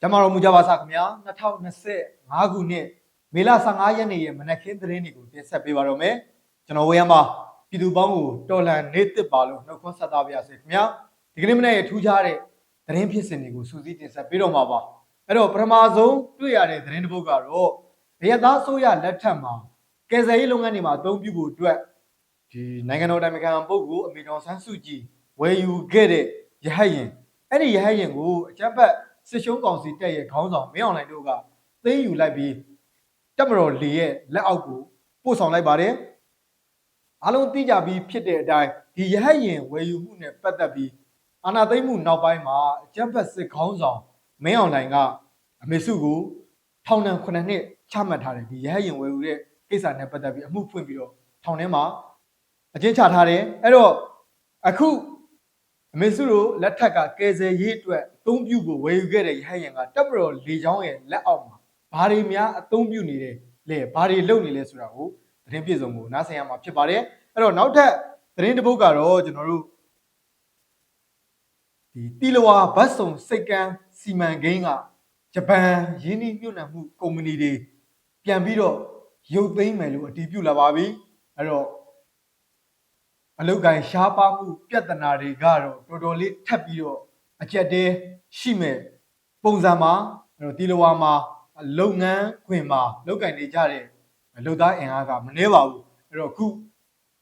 ကျမတော်မူကြပါစားခင်ဗျာ2025ခုနှစ်မေလ15ရက်နေ့ရဲ့မနက်ခင်းသတင်းတွေကိုတင်ဆက်ပေးပါတော့မယ်ကျွန်တော်ဝေယံပါပြည်သူပေါင်းကိုတော်လန်နေတစ်ပါလို့နှုတ်ခွန်းဆက်သားပါရစေခင်ဗျာဒီကနေ့မနေ့ရဲ့ထူးခြားတဲ့သတင်းဖြစ်စဉ်တွေကိုစူးစီးတင်ဆက်ပေးတော့မှာပါအဲ့တော့ပထမဆုံးတွေ့ရတဲ့သတင်းတစ်ပုဒ်ကတော့ဗယက်သားဆိုရလက်ထက်မှာကယ်ဆယ်ရေးလုပ်ငန်းတွေမှာအသုံးပြုဖို့အတွက်ဒီနိုင်ငံတော်တိုင်ပင်ခံပုဂ္ဂိုလ်အမေတော်ဆန်းစုကြည်ဝယ်ယူခဲ့တဲ့ရဟတ်ရင်အဲ့ဒီရဟတ်ရင်ကိုအကြမ်းဖက် စစ်ရှုံးကောင်စီတက်ရဲ့ခေါင်းဆောင်မင်းအောင်လှိုင်တို့ကသိမ်းယူလိုက်ပြီးတက်မတော်လေရဲ့လက်အောက်ကိုပို့ဆောင်လိုက်ပါတယ်အားလုံးသိကြပြီးဖြစ်တဲ့အတိုင်းဒီရဟတ်ရင်ဝယ်ယူမှုနဲ့ပတ်သက်ပြီးအာဏာသိမ်းမှုနောက်ပိုင်းမှာအကြမ်းဖက်စစ်ခေါင်းဆောင်မင်းအောင်လှိုင်ကအမေစုကိုထောင်ဒဏ်9နှစ်ချမှတ်ထားတယ်ဒီရဟတ်ရင်ဝယ်ယူတဲ့ကိစ္စနဲ့ပတ်သက်ပြီးအမှုဖွင့်ပြီးတော့ထောင်ထဲမှာအကျဉ်းချထားတယ်အဲ့တော့အခုအ မေစုတို့လက်ထက်ကကယ်ဆယ်ရေးအတွက်အသုံးပြုဖို့ဝယ်ယူခဲ့တဲ့ရဟတ်ရင်ကတပ်မတော်လေချောင်းရဲ့လက်အောက်မှာဘာတွေများအသုံးပြုနေတယ်လဲဘာတွေလုပ်နေလဲဆိုတာကိုသတင်းပြည့်စုံကိုနားဆင်ရမှာဖြစ်ပါတယ်အဲ့တော့နောက်ထပ်သတင်းတစ်ပုဒ်ကတော့ကျွန်တော်တို့ဒီတီလဝါဘတ်စုံစိတ်ကန်းစီမံကိန်းကဂျပန်ရင်းနှီးမြှုပ်နှံမှုကုမ္ပဏီတွေပြန်ပြီးတော့ရုပ်သိမ်းမယ်လို့အတည်ပြုလာပါပြီအဲ့တော့ အလုတ်ကန်ရှားပါမှုပြဿနာတွေကတော့တော်တော်လေးထပ်ပြီးတော့အကျက်တဲရှိမဲ့ပုံစံမှာအဲ့တော့တီလဝါမှာလုပ်ငန်းခွင်မှာလုပ်ကင်နေကြတဲ့လုပ်သားအင်အားကမနှဲပါဘူးအဲ့တော့အခု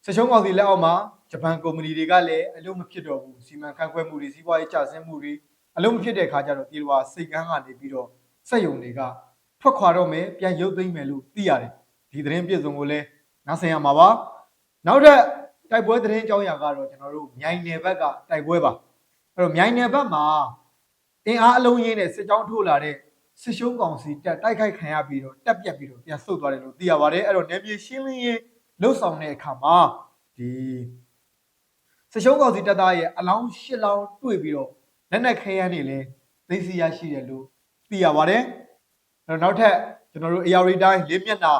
စချုံးကောင်စီလက်အောက်မှာဂျပန်ကုမ္ပဏီတွေကလည်းအလုပ်မဖြစ်တော့ဘူးစီမံခန့်ခွဲမှုတွေစီးပွားရေးကျဆင်းမှုတွေအလုပ်မဖြစ်တဲ့အခါကျတော့တီလဝါစိတ်ကန်းကနေပြီးတော့စက်ယုံတွေကထွက်ခွာတော့မယ်ပြန်ရုပ်သိမ်းမယ်လို့သိရတယ်ဒီသတင်းပြည့်စုံကိုလည်းနားဆင်ရမှာပါနောက်ထပ် တိုက်ပွဲသတင်းအကြောင်းအရာကတော့ကျွန်တော်တို့မြိုင်နယ်ဘက်ကတိုက်ပွဲပါအဲ့တော့မြိုင်နယ်ဘက်မှာအင်အားအလုံးရင်းနဲ့စစ်ကြောင်းထိုးလာတဲ့စစ်ရှုံးကောင်စီတက်တိုက်ခိုက်ခံရပြီးတော့တက်ပြက်ပြီးတော့ပြန်ဆုတ်သွားတယ်လို့သိရပါတယ်အဲ့တော့နယ်မြေရှင်းလင်းရေးလှုပ်ဆောင်တဲ့အခါမှာဒီစစ်ရှုံးကောင်စီတက်သားရဲ့အလောင်း၈လောင်းတွေ့ပြီးတော့လက်နက်ခဲယမ်းတွေလည်းသိသိရရှိတယ်လို့သိရပါတယ်အဲ့တော့နောက်ထပ်ကျွန်တော်တို့ AR တိုင်းလေးမျက်နှာ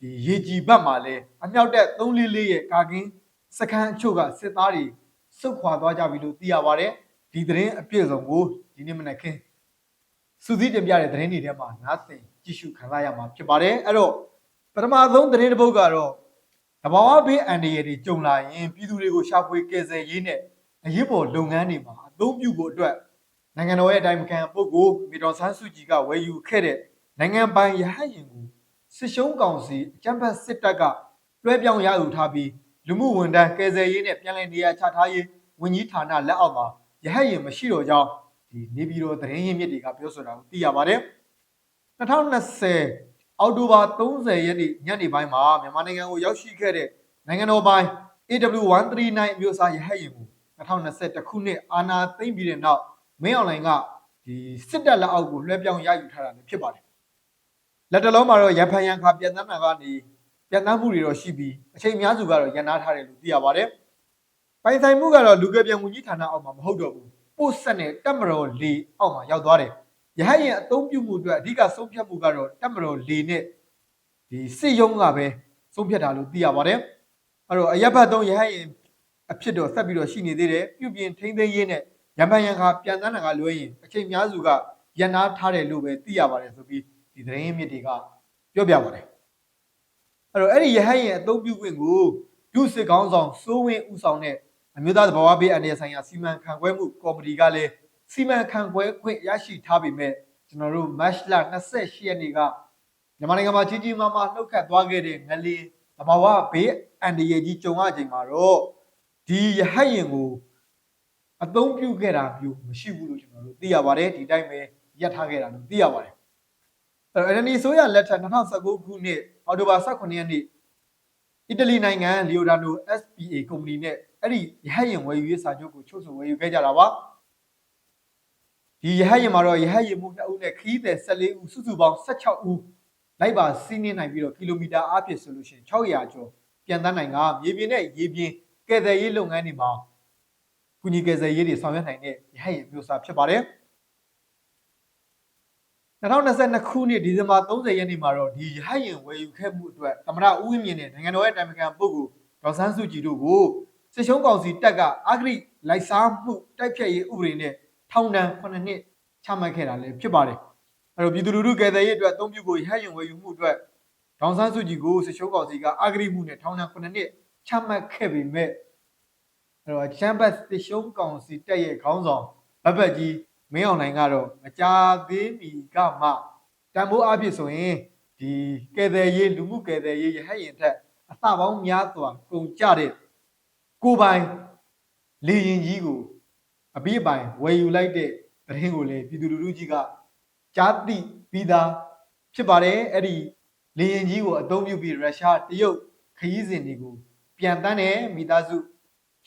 ဒီရေကြည်ဘက်မှာလည်းအမြောက်တက်344ရဲ့ကာကင်း စခန်းအချို့ကစစ်သားတွေစုတ်ခွာသွားကြပြီလို့သိရပါတယ်ဒီသတင်းအပြည့်စုံကိုဒီနေ့မနက်ခင်းစုစည်းတင်ပြတဲ့သတင်းတွေထဲမှာနားဆင်ကြည့်ရှုခံစားရမှာဖြစ်ပါတယ်အဲ့တော့ပထမဆုံးသတင်းတစ်ပုဒ်ကတော့တဘာဝဘေးအန္တရာယ်တွေကြုံလာရင်ပြည်သူတွေကိုရှာဖွေကယ်ဆယ်ရေးနဲ့အရေးပေါ်လုပ်ငန်းတွေမှာအသုံးပြုဖို့အတွက်နိုင်ငံတော်ရဲ့အတိုင်းအခံပုဂ္ဂိုလ်မီတော်ဆန်းစုကြည်ကဝယ်ယူခဲ့တဲ့နိုင်ငံပိုင်ရဟတ်ရင်ကိုစစ်ရှုံးကောင်စီအကြံဖတ်စစ်တပ်ကလွှဲပြောင်းရယူထားပြီး လူမှုဝန်ထမ်းကယ်ဆယ်ရေးနဲ့ပြည်내နေရာချထားရေးဝန်ကြီးဌာနလက်အောက်မှာရဟတ်ရင်မရှိတော့ကြောင်းဒီနေပြည်တော်သတင်းရင်းမြစ်တွေကပြောဆိုတာကိုသိရပါတယ်2020အောက်တိုဘာ30ရက်နေ့ညနေပိုင်းမှာမြန်မာနိုင်ငံကိုရောက်ရှိခဲ့တဲ့နိုင်ငံတော်ပိုင်း AW139 အမျိုးအစားရဟတ်ရင်ကို2021ခုနှစ်အာဏာသိမ်းပြီးတဲ့နောက်မင်းအွန်လိုင်းကဒီစစ်တပ်လက်အောက်ကိုလွှဲပြောင်းရယူထားတာလည်းဖြစ်ပါတယ်လက်တလုံးမှာတော့ရဖန်ရန်ခါပြန်တမ်းတာကနေ ပြန်တမ်းမှုတွေတော့ရှိပြီးအချိန်အများစုကတော့ရန်နာထားတယ်လို့သိရပါတယ်ပိုင်ဆိုင်မှုကတော့လူကယ်ပြန်ဝန်ကြီးဌာနအောက်မှာမဟုတ်တော့ဘူးပို့ဆက်နဲ့တက်မတော်လေအောက်မှာရောက်သွားတယ်။ရဟတ်ရင်အသုံးပြုမှုအတွက်အဓိကဆုံးဖြတ်မှုကတော့တက်မတော်လေနဲ့ဒီစစ်ရုံးကပဲဆုံးဖြတ်တာလို့သိရပါတယ်။အဲ့တော့အရက်ဘတ်သုံးရဟတ်ရင်အဖြစ်တော့ဆက်ပြီးတော့ရှိနေသေးတယ်။ပြုပြင်ထိန်းသိမ်းရေးနဲ့ရမန်ရန်ခါပြန်တန်းတာကလွှဲရင်အချိန်များစုကရန်နာထားတယ်လို့ပဲသိရပါတယ်ဆိုပြီးဒီသတင်းရင်းမြစ်တွေကပြောပြပါတယ်။ အဲ့တော့အဲ့ဒီရဟတ်ရင်အသုံးပြုခွင့်ကိုဒုစစ်ကောင်းဆောင်စိုးဝင်းဦးဆောင်တဲ့အမျိုးသားသဘာဝဘေးအန္တရာယ်ဆိုင်ရာစီမံခန့်ခွဲမှုကော်မတီကလည်းစီမံခန့်ခွဲခွင့်ရရှိထားပေမဲ့ကျွန်တော်တို့ match လ28ရက်နေ့ကမြန်မာနိုင်ငံမှာကြီးကြီးမားမားနှုတ်ခတ်သွားခဲ့တဲ့ငလင်သဘာဝဘေးအန္တရာယ်ကြီးကြုံရချိန်မှာတော့ဒီရဟတ်ရင်ကိုအသုံးပြုခဲ့တာမျိုးမရှိဘူးလို့ကျွန်တော်တို့သိရပါတယ်ဒီတိုင်းပဲရပ်ထားခဲ့တာလို့သိရပါတယ် အဲ့တော့ NLD ဆိုရလက်ထက်2019ခုနှစ်အောက်တိုဘာ18ရက်နေ့အီတလီနိုင်ငံလီယိုဒါနို SPA ကုမ္ပဏီနဲ့အဲ့ဒီရဟတ်ရင်ဝယ်ယူရေးစာချုပ်ကိုချုပ်ဆိုဝယ်ယူခဲ့ကြတာပါဒီရဟတ်ရင်မှာတော့ရဟတ်ရင်မှု2ဦးနဲ့ခီးသည်14ဦးစုစုပေါင်း16ဦးလိုက်ပါစီးနင်းနိုင်ပြီးတော့ကီလိုမီတာအားဖြင့်ဆိုလို့ရှိရင်600ကျော်ပြန်တန်းနိုင်ကမြေပြင်နဲ့ရေပြင်ကယ်ဆယ်ရေးလုပ်ငန်းတွေမှာကုညီကယ်ဆယ်ရေးတွေဆောင်ရွက်နိုင်တဲ့ရဟတ်ရင်မျိုးစားဖြစ်ပါတယ် 2022ခုနှစ်ဒီဇင်ဘာ30ရက်နေ့မှာတော့ဒီရဟတ်ရင်ဝယ်ယူခဲ့မှုအတွက်သမရဦးဝင်းမြင့်နဲ့နိုင်ငံတော်ရဲ့တိုင်ပင်ခံပုဂ္ဂိုလ်ဒေါက်ဆန်းစုကြည်တို့ကိုစစ်ရှုံးကောင်စီတပ်ကအဂရိလိုက်စားမှုတိုက်ဖြတ်ရေးဥပဒေနဲ့ထောင်ဒဏ်9နှစ်ချမှတ်ခဲ့တာလည်းဖြစ်ပါတယ်အဲ့တော့ပြည်သူလူထုကယ်ဆယ်ရေးအတွက်အသုံးပြုဖို့ရဟယုံဝယ်ယူမှုအတွက်ဒေါန်ဆန်းစုကြည်ကိုစစ်ချိုးကောင်စီကအဂရိမှုနဲ့ထောင်ဒဏ်9နှစ်ချမှတ်ခဲ့ပေမဲ့အဲ့တော့ချမ်ဘတ်စစ်ရှုံးကောင်စီတက်ရဲ့ခေါင်းဆောင်ဘဘက်ကြီး မင်းအောင်နိုင်ကတော့မကြာသေးမီကမှတန်ဖိုးအဖြစ်ဆိုရင်ဒီကယ်ဆယ်ရေးလူမှုကယ်ဆယ်ရေးရဟယင်ထက်အသပေါင်းများစွာကုန်ကြတဲ့ကိုပိုင်လေရင်ကြီးကိုအပြည့်အပိုင်ဝယ်ယူလိုက်တဲ့သတင်းကိုလည်းပြည်သူလူထုကြီးကကြားသိပြီးသားဖြစ်ပါတယ်အဲ့ဒီလေရင်ကြီးကိုအသုံးပြုပြီးရုရှားတရုတ်ခရီးစဉ်တွေကိုပြန်တန်းတဲ့မိသားစု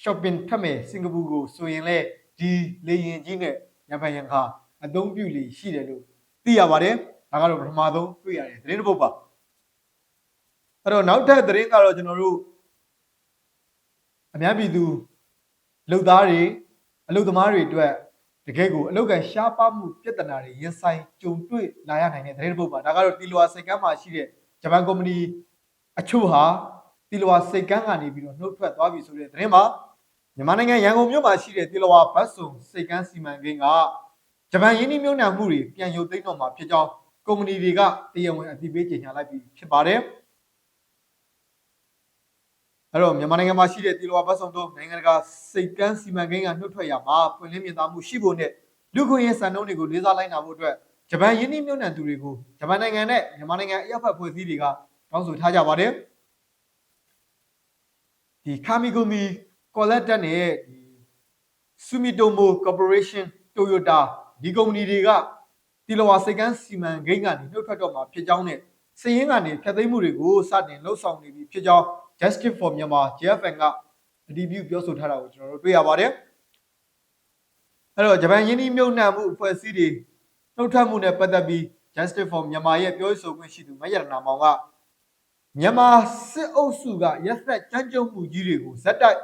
shopping ထွက်မယ်စင်ကာပူကိုဆိုရင်လေဒီလေရင်ကြီးနဲ့ ရံဖန်ရံခါအသုံးပြုလေရှိတယ်လို့သိရပါတယ်ဒါကတော့ပထမဆုံးတွေ့ရတယ်သတင်းတစ်ပုဒ်ပါအဲ့တော့နောက်ထပ်သတင်းကတော့ကျွန်တော်တို့အများပြည်သူလူသားတွေအလုပ်သမားတွေအတွက်တကယ်ကိုအလုပ်ကန်ရှားပါမှုပြဿနာတွေရင်ဆိုင်ကြုံတွေ့လာရနိုင်တဲ့သတင်းတစ်ပုဒ်ပါဒါကတော့တီလွာစိတ်ကမ်းမှာရှိတဲ့ဂျပန်ကုမ္ပဏီအချို့ဟာတီလွာစိတ်ကမ်းကနေပြီးတော့နှုတ်ထွက်သွားပြီဆိုတဲ့သတင်းပါ မြန်မာနိုင်ငံရန်ကုန်မြို့မှာရှိတဲ့တီလွာဘတ်စုံစိတ်ကမ်းစီမံကိန်းကဂျပန်ယင်းနှိမ့်မြုံနှံမှုတွေပြန်ရုပ်သိမ်းတော့မှာဖြစ်ကြောင်းကုမ္ပဏီတွေကတရားဝင်အသိပေးကြေညာလိုက်ပြီဖြစ်ပါတယ်အဲ့တော့မြန်မာနိုင်ငံမှာရှိတဲ့တီလွာဘတ်စုံတို့နိုင်ငံတကာစိတ်ကမ်းစီမံကိန်းကနှုတ်ထွက်ရမှာပွင့်လင်းမြင်သာမှုရှိဖို့နဲ့လူခွင့်ရေးစံနှုန်းတွေကိုလေးစားလိုက်နာဖို့အတွက်ဂျပန်ယင်းနှိမ့်မြုံနှံသူတွေကိုဂျပန်နိုင်ငံနဲ့မြန်မာနိုင်ငံအရက်ဖက်ဖွဲ့စည်းတွေကတောင်းဆိုထားကြပါတယ်ဒီကာမီဂိုမီ ကော်လက်တက်နဲ့ဒီဆူမီတိုမိုကော်ပိုရေးရှင်းတိုယိုတာဒီကုမ္ပဏီတွေကတီလဝါစိတ်ကမ်းစီမံကိန်းကနေနှုတ်ထွက်တော့မှာဖြစ်ကြောင်းနဲ့စည်ရင်းကနေဖျက်သိမ်းမှုတွေကိုစတင်လှုပ်ဆောင်နေပြီဖြစ်ကြောင်း Justice for Myanmar JFN ကအတည်ပြုပြောဆိုထားတာကိုကျွန်တော်တို့တွေ့ရပါတယ်အဲ့တော့ဂျပန်ယင်းနှိမြုံနှံမှုအဖွဲ့အစည်းတွေနှုတ်ထွက်မှုနဲ့ပတ်သက်ပြီး Justice for Myanmar ရဲ့ပြောဆိုခွင့်ရှိသူမယရနာမောင်ကမြန်မာစစ်အုပ်စုကရက်သက်ကြမ်းကြုတ်မှုကြီးတွေကိုဇက်တိုက်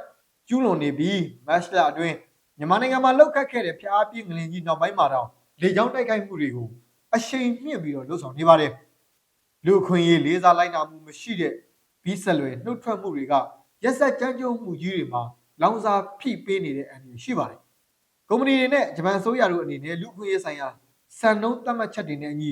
ကျူးလွန်နေပြီးမတ်လအတွင်းမြန်မာနိုင်ငံမှာလှုပ်ခတ်ခဲ့တဲ့ဖျားပြင်းငလင်ကြီးနောက်ပိုင်းမှာတော့လေကြောင်းတိုက်ခိုက်မှုတွေကိုအရှိန်မြင့်ပြီးတော့လှုပ်ဆောင်နေပါတယ်လူအခွင့်အရေးလေးစားလိုက်နာမှုမရှိတဲ့ဘီဆက်လွယ်နှုတ်ထွက်မှုတွေကရက်ဆက်ကြမ်းကြုတ်မှုကြီးတွေမှာလောင်စာဖိပေးနေတဲ့အန္တရာယ်ရှိပါတယ်ကုမ္ပဏီတွေနဲ့ဂျပန်အစိုးရတို့အနေနဲ့လူခွင့်ရေးဆိုင်ရာစံနှုန်းသတ်မှတ်ချက်တွေနဲ့အညီ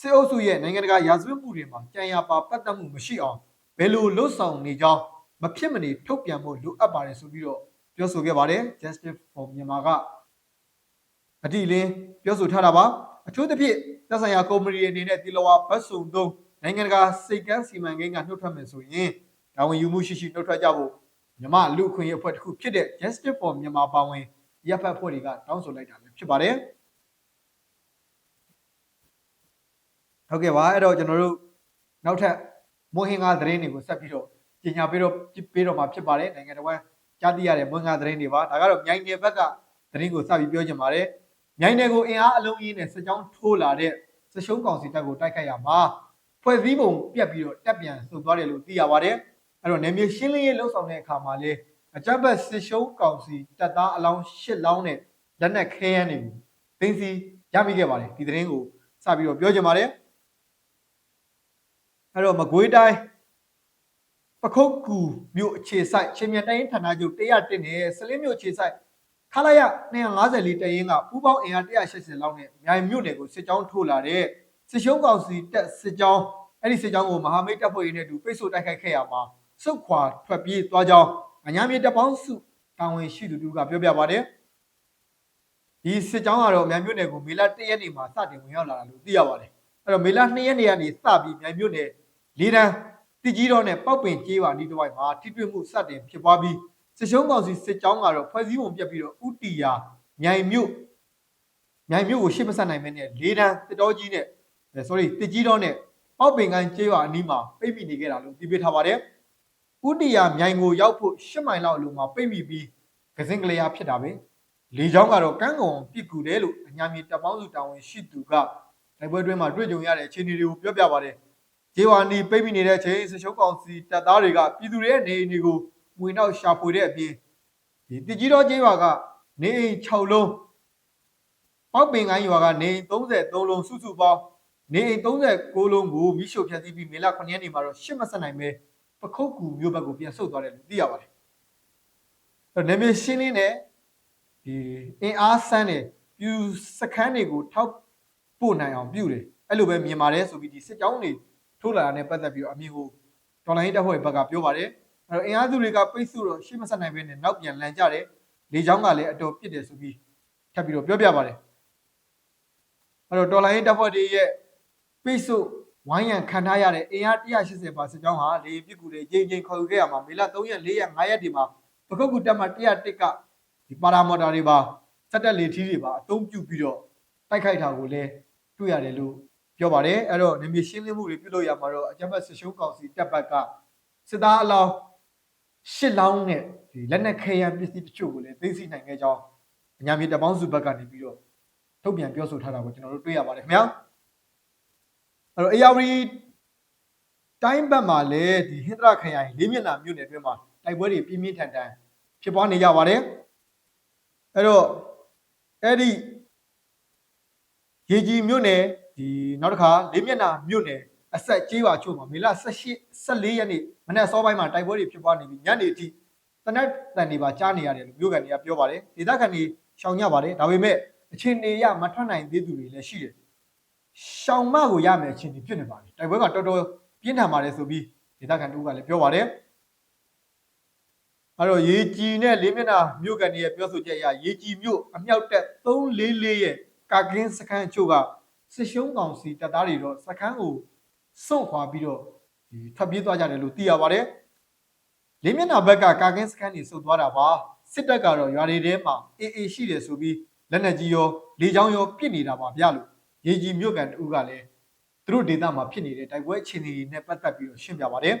စစ်အုပ်စုရဲ့နိုင်ငံတကာရာဇဝတ်မှုတွေမှာကြံရပါပတ်သက်မှုမရှိအောင်ဘယ်လိုလှုပ်ဆောင်နေကြောင်း မဖြစ်မနေထုတ်ပြန်ဖို့လိုအပ်ပါတယ်ဆိုပြီးတော့ပြောဆိုခဲ့ပါတယ် Justice for Myanmar ကအတိအလင်းပြောဆိုထားတာပါအထူးသဖြင့်သက်ဆိုင်ရာကုမ္ပဏီတွေအနေနဲ့တီလဝါဘတ်စုံသုံးနိုင်ငံတကာစိတ်ကမ်းစီမံကိန်းကနှုတ်ထွက်မယ်ဆိုရင်တာဝန်ယူမှုရှိရှိနှုတ်ထွက်ကြဖို့မြမလူခွင့်ရေးအဖွဲ့တစ်ခုဖြစ်တဲ့ Justice for Myanmar ပါဝင်ရပ်ဖက်အဖွဲ့တွေကတောင်းဆိုလိုက်တာလည်းဖြစ်ပါတယ်ဟုတ်ကဲ့ပါအဲ့တော့ကျွန်တော်တို့နောက်ထပ်မိုးဟင်းကားသတင်းတွေကိုဆက်ပြီးတော့ ပညာပေးတော့ပေးတော့မှာဖြစ်ပါတယ်နိုင်ငံတော်ဝန်ကြားသိရတဲ့မိုးဟင်းကားသတင်းတွေပါဒါကတော့မြိုင်နယ်ဘက်ကသတင်းကိုစပြီးပြောချင်ပါတယ်မြိုင်နယ်ကိုအင်အားအလုံးကြီးနဲ့စကြောင်းထိုးလာတဲ့စရှုံးကောင်စီတပ်ကိုတိုက်ခိုက်ရမှာဖွဲ့စည်းပုံပြက်ပြီးတော့တက်ပြန်ဆုတ်သွားတယ်လို့သိရပါတယ်အဲ့တော့နယ်မြေရှင်းလင်းရေးလှုပ်ဆောင်တဲ့အခါမှာလေအကြမ်းဖက်စစ်ရှုံးကောင်စီတပ်သားအလောင်း၈လောင်းနဲ့လက်နက်ခဲယမ်းတွေကိုသိမ်းဆီးရမိခဲ့ပါတယ်ဒီသတင်းကိုစပြီးတော့ပြောချင်ပါတယ်အဲ့တော့မကွေးတိုင်း ပခုတ်ကူမြို့အခြေဆိုင်ချင်းမြန်တိုင်းဌာနချုပ်101နဲ့စလင်းမြို့အခြေဆိုင်ခလာရ254တရင်ကပူးပေါင်းအင်အား180လောက်နဲ့မြိုင်မြို့နယ်ကိုစစ်ကြောင်းထိုးလာတဲ့စစ်ရှုံးကောင်စီတက်စစ်ကြောင်းအဲ့ဒီစစ်ကြောင်းကိုမဟာမိတ်တပ်ဖွဲ့ရေးနဲ့တူပိတ်ဆို့တိုက်ခိုက်ခဲ့ရမှာစုတ်ခွာထွက်ပြေးသွားကြောင်းအညာမြေတပ်ပေါင်းစုတာဝန်ရှိသူတို့ကပြောပြပါတယ်ဒီစစ်ကြောင်းကတော့မြိုင်မြို့နယ်ကိုမေလ1ရက်နေ့မှာစတင်ဝင်ရောက်လာတာလို့သိရပါတယ်အဲ့တော့မေလ2ရက်နေ့ကနေစပြီးမြိုင်မြို့နယ်လေးတန်း တကြီးတော်နဲ့ပောက်ပင်ကျေးပါဒီတစ်ဝိုက်မှာထိတွေ့မှုစတင်ဖြစ်ပွားပြီးစစ်ရှုံးကောင်စီစစ်ကြောင်းကတော့ဖွဲ့စည်းပုံပြတ်ပြီးတော့ဥတီယာမြိုင်မြို့မြိုင်မြို့ကိုရှေ့မဆက်နိုင်မင်းနဲ့လေးတန်းတတော်ကြီးနဲ့ sorry တကြီးတော်နဲ့ပောက်ပင်ကိုင်းကျေးပါအနီးမှာပိတ်မိနေခဲ့တာလို့သိပေးထားပါတယ်ဥတီယာမြိုင်ကိုရောက်ဖို့၈မိုင်လောက်အလိုမှာပိတ်မိပြီးကစင်ကလေးအားဖြစ်တာပဲလေချောင်းကတော့ကန်းကုံပြစ်ကူတယ်လို့အညာမြေတပ်ပေါင်းစုတာဝန်ရှိသူကတိုက်ပွဲတွင်းမှာတွေ့ကြုံရတဲ့အခြေအနေတွေကိုပြောပြပါတယ် ဂျေဝါနီပိတ်မိနေတဲ့အချိန်စရှုံးကောင်စီတပ်သားတွေကပြည်သူတွေရဲ့နေအိမ်တွေကိုမွေနောက်ရှာဖွေတဲ့အပြင်ဒီတကြီးတော်ဂျေဝါကနေအိမ်6လုံးပောက်ပင်ကိုင်းရွာကနေ33လုံးစုစုပေါင်းနေအိမ်39လုံးကိုမိရှုဖျက်ဆီးပြီးမေလ9ရက်နေ့မှာတော့ရှစ်မဆက်နိုင်ပဲပခုတ်ကူမြို့ဘက်ကိုပြန်ဆုတ်သွားတယ်လို့သိရပါတယ်။အဲနေမြေရှင်းလင်းတဲ့ဒီအင်အားဆန်းတဲ့ပြူစခန်းတွေကိုထောက်ပပို့နိုင်အောင်ပြုတယ်အဲ့လိုပဲမြင်ပါတယ်ဆိုပြီးဒီစစ်ကြောင်းတွေ ထိုးလာတာနဲ့ပတ်သက်ပြီးတော့အမြင်ကိုတော်လိုင်းတပ်ဖွဲ့ဘက်ကပြောပါတယ်အဲ့တော့အင်အားစုတွေကပိတ်ဆို့တော့ရှေ့မဆက်နိုင်ဘဲနဲ့နောက်ပြန်လန်ကြတယ်လေချောင်းကလည်းအတော်ပြစ်တယ်ဆိုပြီးထပ်ပြီးတော့ပြောပြပါတယ်အဲ့တော့တော်လိုင်းတပ်ဖွဲ့တွေရဲ့ပိတ်ဆို့ဝိုင်းရန်ခံထားရတဲ့အင်အား180ပါစစ်ကြောင်းဟာလေပြစ်ကူတွေချိန်ချိန်ခေါ်ယူခဲ့ရမှာမေလ3ရက်4ရက်5ရက်ဒီမှာပကုတ်ကူတက်မှ101ကဒီပါရာမော်တာတွေပါစက်တက်လေထီးတွေပါအသုံးပြုပြီးတော့တိုက်ခိုက်တာကိုလည်းတွေ့ရတယ်လို့ ပြောပါတယ်အဲ့တော့နေမြေရှင်းလင်းမှုတွေပြုလုပ်ရမှာတော့အကြမ်းဖက်စစ်ရှုံးကောင်စီတပ်ဘက်ကစစ်သားအလောင်းရှစ်လောင်းနဲ့ဒီလက်နက်ခဲယမ်းပစ္စည်းတချို့ကိုလည်းသိသိနိုင်ခဲ့ကြောင်းအညာမြေတပ်ပေါင်းစုဘက်ကနေပြီးတော့ထုတ်ပြန်ပြောဆိုထားတာကိုကျွန်တော်တို့တွေ့ရပါတယ်ခင်ဗျာအဲ့တော့ AR တိုင်းဘက်မှာလည်းဒီဟင်္ဒရာခရိုင်လေးမျက်နှာမြို့နယ်အတွင်းမှာတိုက်ပွဲတွေပြင်းပြင်းထန်ထန်ဖြစ်ပွားနေကြပါတယ်အဲ့တော့အဲ့ဒီရေကြီးမြို့နယ် ဒီနောက်တစ်ခါလေးမျက်နှာမြို့နယ်အဆက်ကျေးပါချို့မှာမေလ18 14ရက်နေ့မနေ့စောပိုင်းမှာတိုက်ပွဲတွေဖြစ်ပွားနေပြီးညနေအထိတနက်တန်တွေပါကြားနေရတယ်လို့မြို့ကန်တွေကပြောပါတယ်ဒေသခံတွေရှောင်ကြပါတယ်ဒါပေမဲ့အချင်းနေရမထွက်နိုင်သေးသူတွေလည်းရှိတယ်ရှောင်မကိုရမယ်အချင်းတွေဖြစ်နေပါတယ်တိုက်ပွဲကတော်တော်ပြင်းထန်ပါတယ်ဆိုပြီးဒေသခံတို့ကလည်းပြောပါတယ်အဲ့တော့ရေကြီးနဲ့လေးမျက်နှာမြို့ကန်တွေရဲ့ပြောဆိုချက်အရရေကြီးမြို့အမြောက်တက်344ရဲ့ကာကင်းစခန်းအချို့က စစ်ရှုံးကောင်စီတပ်သားတွေတော့စခန်းကိုစွန့်ခွာပြီးတော့ဒီထွက်ပြေးသွားကြတယ်လို့သိရပါတယ်။လေးမျက်နှာဘက်ကကာကင်းစခန်းတွေစုပ်သွားတာပါစစ်တပ်ကတော့ရွာတွေထဲမှာအေးအေးရှိတယ်ဆိုပြီးလက်နက်ကြီးရောလေကြောင်းရောပစ်နေတာပါဗျလို့ရေကြီးမြို့ကန်တူကလည်းသူတို့ဒေသမှာဖြစ်နေတဲ့တိုက်ပွဲအခြေအနေတွေနဲ့ပတ်သက်ပြီးတော့ရှင်းပြပါတယ်။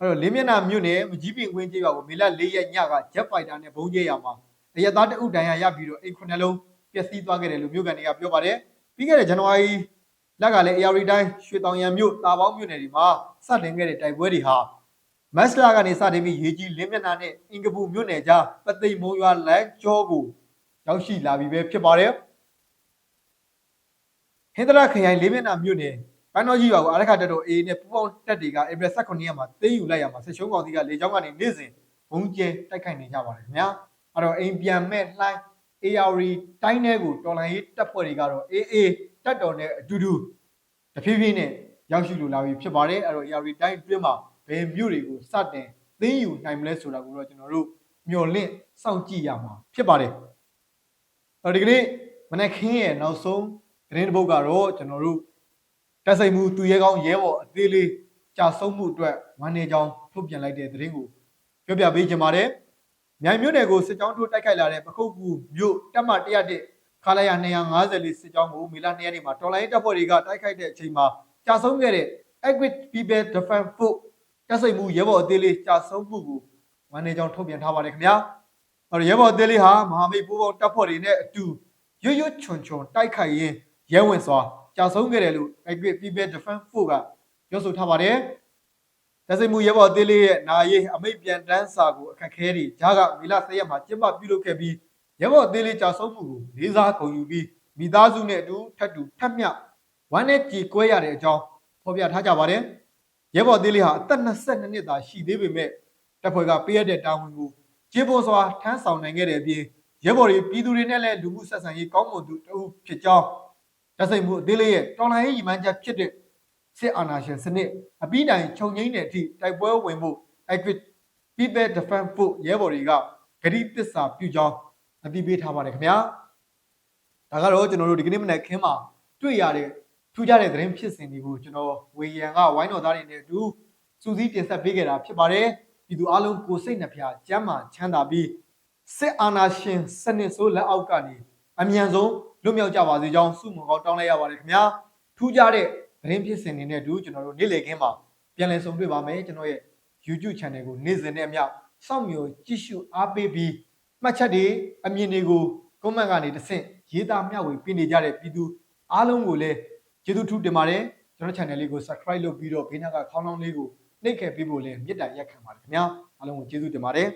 အဲ့တော့လေးမျက်နှာမြို့နယ်မကြီးပင်ကွင်းကျေးရွာကိုမေလ၄ရက်ညကဂျက်ဖိုက်တာနဲ့ဘုံကျဲရမှာ အရသားတအုပ်တန်ရရပြီးတော့အိမ်ခုနှလုံးပျက်စီးသွားခဲ့တယ်လို့မြို့ကန်တွေကပြောပါတယ်ပြီးခဲ့တဲ့ဇန်နဝါရီလကလည်း AR တိုင်းရွှေတောင်ရံမြို့တာပေါင်းမြို့နယ်တွေမှာစတင်ခဲ့တဲ့တိုက်ပွဲတွေဟာမက်စလာကနေစတင်ပြီးရေကြီးလင်းမျက်နှာနဲ့အင်ကပူမြို့နယ်ကြားပသိမ်မုံရွာလမ်းကျောကိုရောက်ရှိလာပြီပဲဖြစ်ပါတယ်ဟင်္ဒရာခရိုင်လေးမျက်နှာမြို့နယ်ပန်းတော်ကြီးရွာကိုအရခတက်တော် A နဲ့ပူပေါင်းတက်တွေကဧပြီ18ရက်မှာသိမ်းယူလိုက်ရမှာဆက်ရှုံးကောင်စီကလေကြောင်းကနေနေ့စဉ်ဘုံကျဲတိုက်ခိုက်နေကြပါတယ်ခင်ဗျာ အဲ့တော့အိမ်ပြန်မဲ့လှိုင်း AR တိုင်းထဲကိုတော်လိုင်းရေးတပ်ဖွဲ့တွေကတော့ AA တပ်တော်နဲ့အတူတူတဖြည်းဖြည်းနဲ့ရောက်ရှိလိုလာပြီဖြစ်ပါတယ်အဲ့တော့ AR တိုင်းအတွင်းမှာဘယ်မြို့တွေကိုစတင်သိမ်းယူနိုင်မလဲဆိုတာကိုတော့ကျွန်တော်တို့မျှော်လင့်စောင့်ကြည့်ရမှာဖြစ်ပါတယ်အဲ့တော့ဒီကနေ့မနေ့ခင်းရဲ့နောက်ဆုံးသတင်းတစ်ပုဒ်ကတော့ကျွန်တော်တို့တက်ဆိုင်မှုသူရဲကောင်းရဲဘော်အသေးလေးကြာဆုံးမှုအတွက်ဝမ်းနေကြောင်းထုတ်ပြန်လိုက်တဲ့သတင်းကိုပြောပြပေးချင်ပါတယ် မြိုင်မြို့နယ်ကိုစစ်ကြောင်းထိုးတိုက်ခိုက်လာတဲ့ပခုတ်ကူမြို့တပ်မ101ခလာရ250လေးစစ်ကြောင်းကိုမေလ2ရက်နေ့မှာတော်လိုင်းတပ်ဖွဲ့တွေကတိုက်ခိုက်တဲ့အချိန်မှာကြာဆုံးခဲ့တဲ့ Equit People Defense Force တပ်စိတ်မှုရဲဘော်အသေးလေးကြာဆုံးမှုကိုဝန်နေကြောင်းထုတ်ပြန်ထားပါတယ်ခင်ဗျာအဲ့တော့ရဲဘော်အသေးလေးဟာမဟာမိတ်ပူးပေါင်းတပ်ဖွဲ့တွေနဲ့အတူရွရွချွန်ချွန်တိုက်ခိုက်ရင်းရဲဝင်စွာကြာဆုံးခဲ့တယ်လို့ Equit People Defense Force ကပြောဆိုထားပါတယ် တပ်စိတ်မှုရဲဘော်အသေးလေးရဲ့နာရေးအမိတ်ပြန်တန်းစာကိုအခက်ခဲတွေဂျားကမီလ10ရက်မှာကျင်းပပြုလုပ်ခဲ့ပြီးရဲဘော်အသေးလေးကြာဆုံးမှုကိုလေးစားဂုဏ်ယူပြီးမိသားစုနဲ့အတူထပ်တူထပ်မြဝမ်းနဲ့ကြည်ကွဲရတဲ့အကြောင်းဖော်ပြထားကြပါတယ်ရဲဘော်သေးလေးဟာအသက်22နှစ်သာရှိသေးပေမဲ့တပ်ဖွဲ့ကပေးရတဲ့တာဝန်ကိုကျေပွန်စွာထမ်းဆောင်နိုင်ခဲ့တဲ့အပြင်ရဲဘော်တွေပြည်သူတွေနဲ့လည်းလူမှုဆက်ဆံရေးကောင်းမွန်သူတဦးဖြစ်ကြောင်းတပ်စိမ်မှုအသေးလေးရဲ့တော်လှန်ရေးရည်မှန်းချက်ဖြစ်တဲ့ စစ်အာဏာရှင်စနစ်အပြီးတိုင်ခြုံငိမ့်တဲ့အထိတိုက်ပွဲဝင်မှု Equit People Defense Force ရဲဘော်တွေကဂရိတစ္ဆာပြုကြောင်းအသိပေးထားပါတယ်ခင်ဗျာဒါကတော့ကျွန်တော်တို့ဒီကနေ့မနက်ခင်းမှာတွေ့ရတဲ့ထူးခြားတဲ့သတင်းဖြစ်စဉ်တွေကိုကျွန်တော်ဝေယံကဝိုင်းတော်သားတွေနဲ့အတူစူးစီးတင်ဆက်ပေးခဲ့တာဖြစ်ပါတယ်ပြည်သူအလုံးကိုစိတ်နှဖျားကျမ်းမာချမ်းသာပြီးစစ်အာဏာရှင်စနစ်ဆိုးလက်အောက်ကနေအမြန်ဆုံးလွတ်မြောက်ကြပါစေကြောင်းဆုမွန်ကောင်းတောင်းလိုက်ရပါတယ်ခင်ဗျာထူးခြားတဲ့ သတင်းဖြစ်စဉ်တွေနဲ့အတူကျွန်တော်တို့နေ့လည်ခင်းမှာပြန်လည်ဆုံတွေ့ပါမယ်ကျွန်တော်ရဲ့ YouTube channel ကိုနေ့စဉ်နဲ့အမျှစောင့်မျှော်ကြည့်ရှုအားပေးပြီးမှတ်ချက်တွေအမြင်တွေကို comment ကနေတစ်ဆင့်ရေးသားမျှဝေပေးနေကြတဲ့ပြည်သူအားလုံးကိုလည်းကျေးဇူးထူးတင်ပါတယ်ကျွန်တော် channel လေးကို subscribe လုပ်ပြီးတော့ဘေးနားကခေါင်းလောင်းလေးကိုနှိပ်ခဲ့ပေးဖို့လည်းမေတ္တာရက်ခံပါတယ်ခင်ဗျာအားလုံးကိုကျေးဇူးတင်ပါတယ်